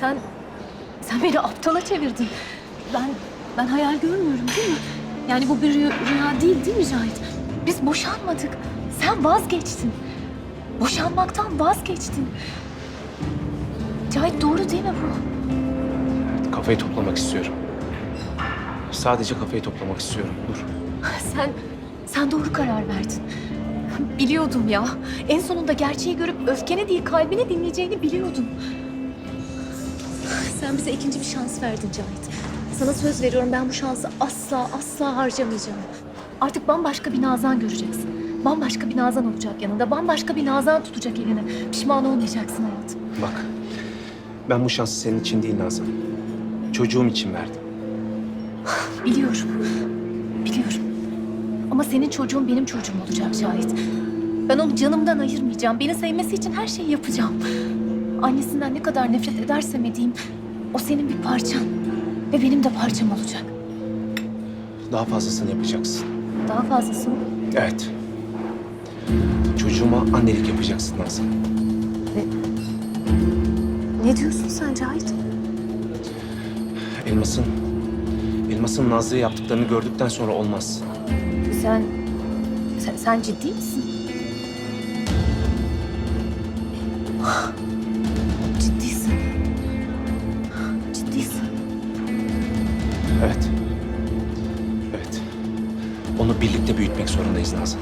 Sen, sen beni aptala çevirdin. Ben, ben hayal görmüyorum değil mi? Yani bu bir rüya, rüya değil değil mi Cahit? Biz boşanmadık. Sen vazgeçtin. Boşanmaktan vazgeçtin. Cahit doğru değil mi bu? Kafayı toplamak istiyorum. Sadece kafayı toplamak istiyorum. Dur. Sen, sen doğru karar verdin. Biliyordum ya. En sonunda gerçeği görüp öfkeni değil kalbini dinleyeceğini biliyordum. Sen bize ikinci bir şans verdin Cahit. Sana söz veriyorum ben bu şansı asla asla harcamayacağım. Artık bambaşka bir Nazan göreceksin. Bambaşka bir Nazan olacak yanında. Bambaşka bir Nazan tutacak eline. Pişman olmayacaksın hayatım. Bak. Ben bu şansı senin için değil Nazan. Çocuğum için verdim. Biliyorum. Biliyorum. Ama senin çocuğun benim çocuğum olacak Cahit. Ben onu canımdan ayırmayacağım. Beni sevmesi için her şeyi yapacağım. Annesinden ne kadar nefret edersem edeyim... ...o senin bir parçan. Ve benim de parçam olacak. Daha fazlasını yapacaksın. Daha fazlası mı? Evet. Çocuğuma annelik yapacaksın Nazan. Ne diyorsun sen Cahit? Elmas'ın... Elmas'ın Nazlı'ya yaptıklarını gördükten sonra olmaz. Sen... Sen, sen ciddi misin? Evet. Evet. Onu birlikte büyütmek zorundayız Nazan.